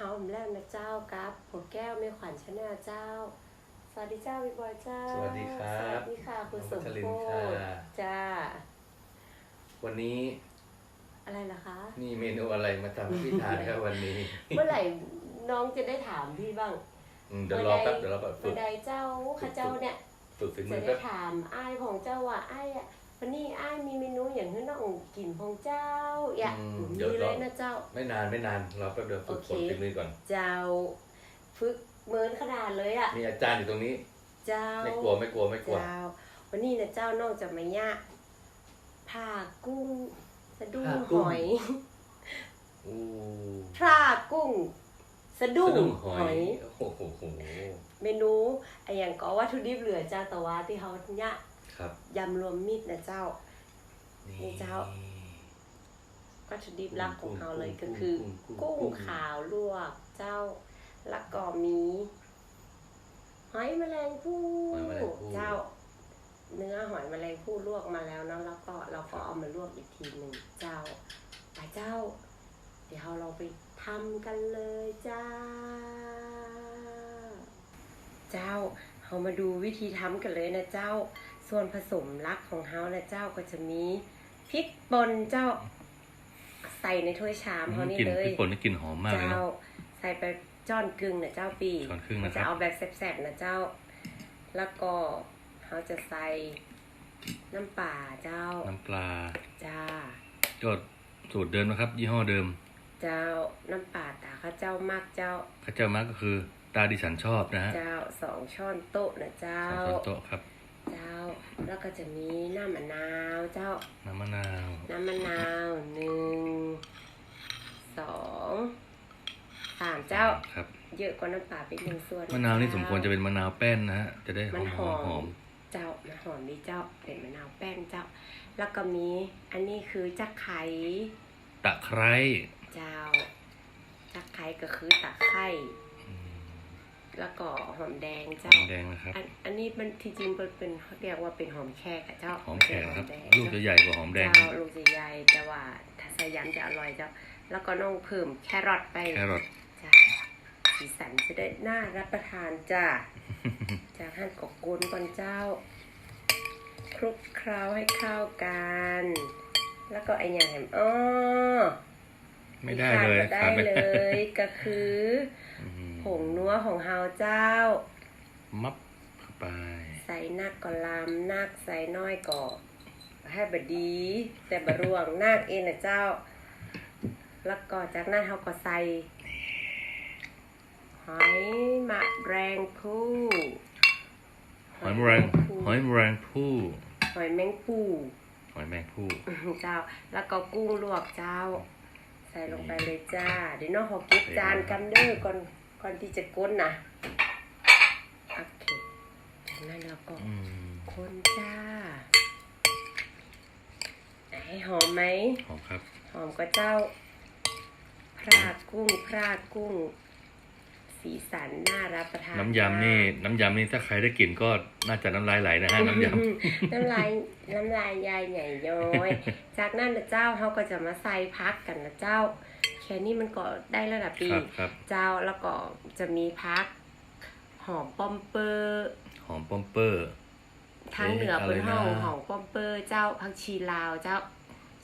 เฮาผมแรกนะเจ้ากับหัวแก้วไม่ขวัญชาแนลเจ้า สวัสดีเจ้าพี่บอยเจ้า สวัสดีครับ สวัสดีค่ะคุณสมน้องพัชริโพนค่ะธจ้า วันนี้อะไรล่ะคะ นี่เมนูอะไรมาทำให้พี่ทานครับวันนี้ เมื่อไหร่น้องจะได้ถามพี่บ้างอืมเดี๋ยวรอแป๊บเดี๋ยวเราแบบฝึเมื่อกใดเจ้าข้าเจ้าเนี่ยฝึกฝีมืจะอได้แป๊บถามอ้ายของเจ้าว่าอ้ายอะ วันนี้อ้ายมีเมนูอย่างที่น้องกินของเจ้าอย่ามีเลยนะเจ้า ไม่นานไม่นานรอแป๊บเดียวฝึกโอเคฝนฝีมือก่อน เจ้าฝึกเหมือนขนาดเลยอะ มีอาจารย์อยู่ตรงนี้ เจ้า ไม่กลัวไม่กลัวไม่กลัว เจ้า วันนี้นะเจ้านอกจากมายะผ่ากุ้งสะดุ้งผ่าหกุ้งอยอู้ผ่ากุ้ง สะดุ้งสะดุ้งหหออยยโอ้โหโห เมนูไออย่างก็วัตถุดิบเหลือเจ้าแต่ว่าที่เขาเนี่ย ครับยำรวมมิตรนะเจ้า นี่เจ้า วัตถุดิบหลักของเขาเลยก็คือ กุ้งขาวลวกเจ้า แล้วก็มีหอยแมลงภู่หอยแมลงภู่เจ้า เนื้อหอยแมลงภู่ลวกมาแล้วเนาะแล้วก็เราก็เอามาลวกอีกทีหนึ่งเจ้าไปเจ้า เดี๋ยวเราลองไปทำกันเลยจ้า เจ้าเรามาดูวิธีทำกันเลยนะเจ้า ส่วนผสมหลักของเขานะเจ้าก็จะมีพริกป่นเจ้าใส่ในถ้วยชามเขานี่กลิ่นเลยพริกป่นนี่กลิ่นหอมมากเลยเจ้าเนาะใส่ไปจ้อนกึ่งนะเจ้าปีช้อนครึ่งนะครับจะเอาแบบแซ่บๆนะเจ้า แล้วก็เขาจะใส่น้ำป่าเจ้า น้ำปลาจ้าก็สูตรเดิมนะครับ ยี่ห้อเดิม เจ้าน้ำป่าตาข้าเจ้ามากเจ้าข้าเจ้ามักก็คือ ตาดิฉันชอบนะฮะเจ้าสองช้อนโต๊ะนะเจ้าสองช้อนโต๊ะครับเจ้า แล้วก็จะมีน้ำมะนาวเจ้า น้ำมะนาว น้ำมะนาวหนึ่งสองสามเจ้า ครับ เยอะกว่าน้ำป่าไปหนึ่งส่วนมะนาวนี่สมควรจะเป็นมะนาวแป้นนะฮะ จะได้หมัอนมหหออมมหอมเจ้ามันหอมดีเจ้า เป็นมะนาวแป้นเจ้า แล้วก็มีอันนี้คือจักไข่ตะไคร้ เจ้า จักไข่ก็คือตะไคร่อืมแล้วก็หอมแดงหอเจ้ามแดงนะครับ อันอันนี้มันที่จริงมันเป็นเขาเรียกว่าเป็นหอมแขกอะเจ้าหอมแขกนะครับหอแดงลูกจะใหญ่กว่าหอมแดงเจ้าลูกจะใหญ่แต่ว่าถ้าใส่ยำจะอร่อยเจ้า แล้วก็น้องเพิ่มแครอทไปแครอทจ้าสีสันจะได้น่ารับประทานจ้า จากหั่นกอกกุนก่อนเจ้า คลุกเคล้าให้เข้ากัน แล้วก็ไออย่างแหมอ้อไม่ได้เลยขาดบ่ได้ขาดไม่เลย ก็คืออืมผ งนัวของเฮาเจ้า มับเข้าไป ใส่นักก็ลำนักใส่น้อยก็ให้บดี แต่บรวงนักเองนะเจ้า แล้วก็จากนั้นเฮาก็ใส่หอยมะแรงผู้หอยแมลงหอยแมลงผู้หอยแมงปูหอยแมงผู้เจ้า แล้วก็กุ้งลวกเจ้า ใส่ลงไปเลยจ้า เดี๋ยวน้องขอเก็บจานกันเด้อก่อน ก่อนที่จะก้นนะโอเคจากนั้นเราก็อืมคนจ้า ให้หอมไหมหอมครับ หอมก็เจ้า พรากกุ้ง พรากกุ้ง สีสันน่ารับประทานน้ำยำนี่ น้ำยำนี่ถ้าใครได้กลิ่นก็น่าจะน้ำลายไหลนะฮะน้ำยน้ำลายน้ำลายยายใหญ่ย้อย จากนั้นนะเจ้าเขาก็จะมาใส่พักกันนะเจ้าแค่นี้มันก็ได้ระดับำปีครับครับเจ้าแล้วก็จะมีพักหอมป้อมเปอร์หอมป้อมเปอร์ทางเหนือเอ๊ะเป็นห้องอะไรนะหอมป้อมเปอร์เจ้าผักชีลาวเจ้า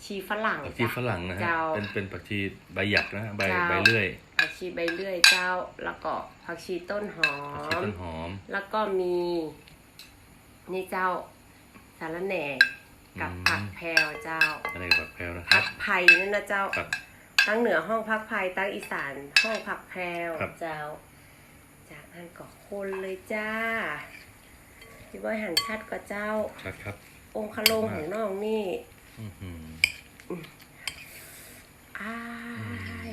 ชีฝรั่งผักชีจ้ะฝรั่งนะฮะเจ้าเป็นเป็นผักชีใบหยักนะใบเจ้าใบเลื่อยผักชีใบเลื่อยเจ้าแล้วก็ผักชีต้นหอผักชีมต้นหอม แล้วก็มีนี่เจ้าสาระแหน่กับอืมผักแพรวเจ้าอะไรผักแพรวนะคพัรับกไผ่นั่นนะเจ้าครับ ตั้งเหนือห้องพักไผ่ตั้งอีสานห้องพักแพรวครับ เจ้า จากนั้นก็คนเลยจ้าพี่บอยหันชัดก็เจ้าครับครับองคลงของน้องนี่อื้อหืออ้าย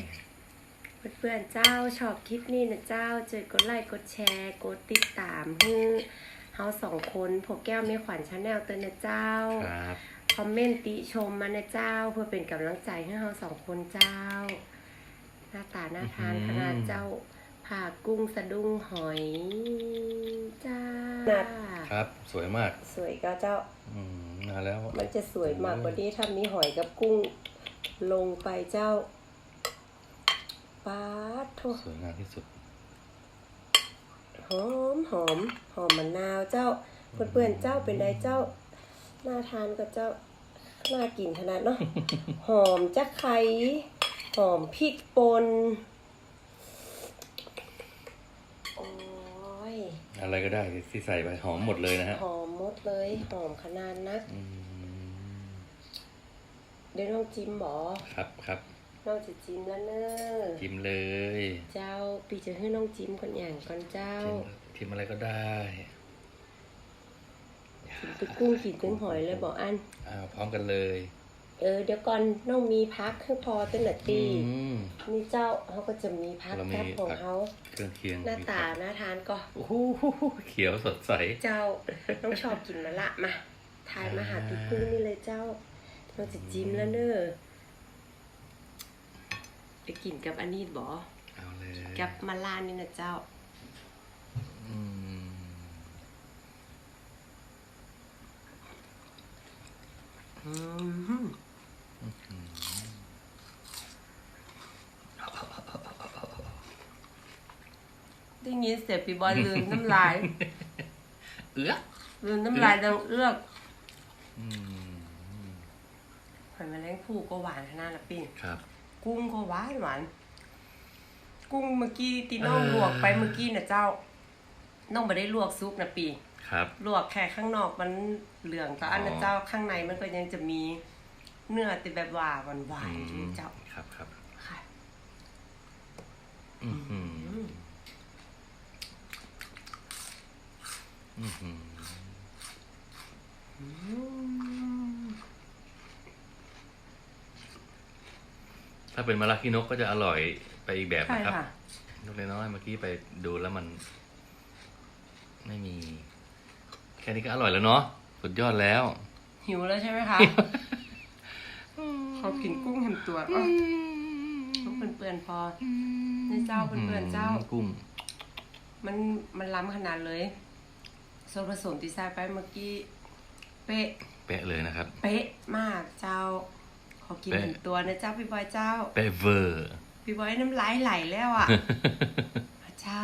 เพื่อนๆเจ้าชอบคลิปนี้นะเจ้าเจอกดไลค์กดแชร์กดติดตามให้เฮาสองคนพวกแก้วไม่ขวัญชาแนลเตือนนะเจ้า ครับ คอมเมนต์ติชมมานะเจ้าเพื่อเป็นกำลังใจให้เราสองคนเจ้า หน้าตาน่าทานขนาดเจ้าผ่ากุ้งสะดุ้งหอยจ้าครับ สวยมาก สวยก็เจ้า อืมมาแล้ว มันจะสวยมากกว่านี้ถ้ามีหอยกับกุ้ง ลงไปเจ้าป๊าดโทสวยงามที่สุดหอมหอมหอมมะนาวเจ้า เพื่อนๆเจ้าเป็นไดเจ้า น่าทานก็เจ้าน่ากินขนาดเนาะ หอมจักไข่หอมพริกป่นโอ้ย อะไรก็ได้ที่ใส่ไปหอมหมดเลยนะฮะ หอมหมดเลย หอมขนาดนักอืมเดี๋ยวน้องจิ้มบอครับครับน้องจะจิ้มแล้วเนอะชิมเลย เจ้าปีจะให้น้องจิ้มก่อนอย่างก่อนเจ้าชิมชิมอะไรก็ได้ กินไปกุ้งกินเป็นหอยเลยบอกอันอ้าวพร้อมกันเลย เออเดี๋ยวก่อนน้องมีพักให้พอตั้งแต่ตีอืมนี่เจ้าเขาก็จะมีพักเรามีแคบของผักเขาเครื่องเคียงหน้าตาน่าทานก็โอ้โหเขียวสดใส เจ้าน้องชอบกินมะละมาทายมาหาปีกุ้งนี่เลยเจ้าเราจะจิ้มแล้วเนอะไปกินกับอันนี้บอเอาเลยกับมะลานี่นะเจ้า อืม อืม ได้ยินเสียงปีบอลลืมน้ำลาย เอื้อลืมน้ำลายดังเอื้อกอืมหอยแมลงภู่ก็หวานขนาดละปิ่งครับ กุ้งก็หวานหวาน กุ้งเมื่อกี้ตีน้องเออลวกไปเมื่อกี้นะเจ้า น้องไม่ได้ลวกซุปนะปีครับ ลวกแค่ข้างนอกมัน เหลืองแต่อันนะอ๋อเจ้าข้างในมันก็ยังจะมีเนื้อติดแบบหวานหวานหวานอืมเจ้าครับครับค่ะอือหืออือหืออืมถ้าเป็นมะระขี้นกก็จะอร่อยไปอีกแบบใช่นะครับค่ะนกน้อยๆเมื่อกี้ไปดูแล้วมัน ไม่มี แค่นี้ก็อร่อยแล้วเนาะ สุดยอดแล้ว หิวแล้วใช่ไหมคะขอกินกุ้งเห็มตัวอะต้องเปื่อนๆพอในเจ้าเพื่อนๆเจ้ากุ้ง มันมันล้ำขนาดเลยส่วนผสมที่ใส่ไปเมื่อกี้ เป๊ะแปะเลยนะครับ เป๊ะมากเจ้า ขอกินเป๊ะหนึ่งตัวนะเจ้าพี่บอยเจ้าแปะเวอร์ พี่บอยน้ำลายไหลแล้วอะเจ้า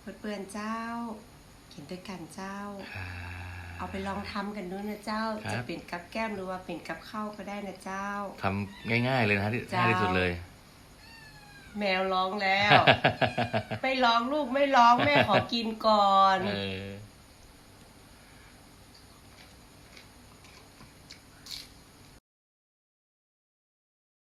เพื่อนๆเจ้า กินด้วยกันเจ้า เอาไปลองทำกันดูนะเจ้า ครับ จะเป็นกับแก้มหรือว่าเป็นกับข้าวก็ได้นะเจ้า ทำง่ายๆเลยนะฮะที่เจ้าง่ายที่สุดเลย แมวร้องแล้ว ไม่ร้องลูกไม่ร้องแม่ขอกินก่อน เออ